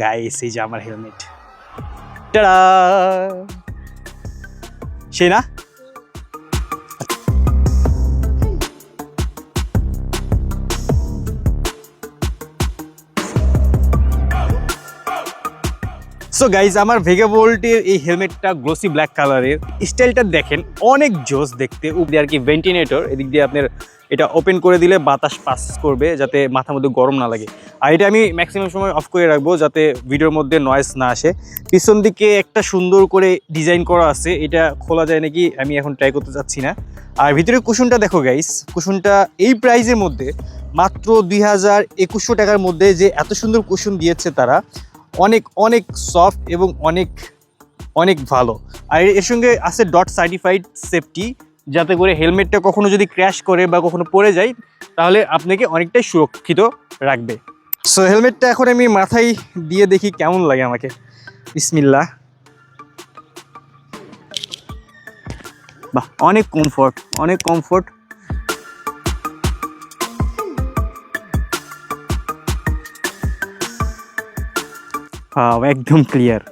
Guys এই যে আমার হেলমেট টাড়া সেই না? সো গাইজ আমার ভেগা ভোল্টের এই হেলমেটটা গ্লোসি ব্ল্যাক কালারের স্টাইলটা দেখেন, অনেক জোস দেখতে। উপরে আর কি ভেন্টিলেটর এদিক দিয়ে আপনার এটা ওপেন করে দিলে বাতাস পাস করবে, যাতে মাথার মধ্যে গরম না লাগে। আর এটা আমি ম্যাক্সিমাম সময় অফ করে রাখব, যাতে ভিডিওর মধ্যে নয়েজ না আসে। পিছন দিকে একটা সুন্দর করে ডিজাইন করা আছে। এটা খোলা যায় নাকি আমি এখন ট্রাই করতে চাচ্ছি না। আর ভিতরে কুশনটা দেখো গাইস কুশনটা এই প্রাইজের মধ্যে মাত্র দুই হাজার একুশশো টাকার মধ্যে যে এত সুন্দর কুশন দিয়েছে তারা অনেক অনেক সফট এবং অনেক অনেক ভালো। আর এর সঙ্গে আছে ডট সার্টিফাইড সেফটি যাতে করে হেলমেটটা কখনো যদি ক্র্যাশ করে বা কখনো পড়ে যায়, তাহলে আপনাকে অনেকটাই সুরক্ষিত রাখবে। সো হেলমেটটা এখন আমি মাথায় দিয়ে দেখি কেমন লাগে আমাকে। বিসমিল্লা বাহ, অনেক কমফোর্ট অনেক কমফোর্ট একদম ক্লিয়ার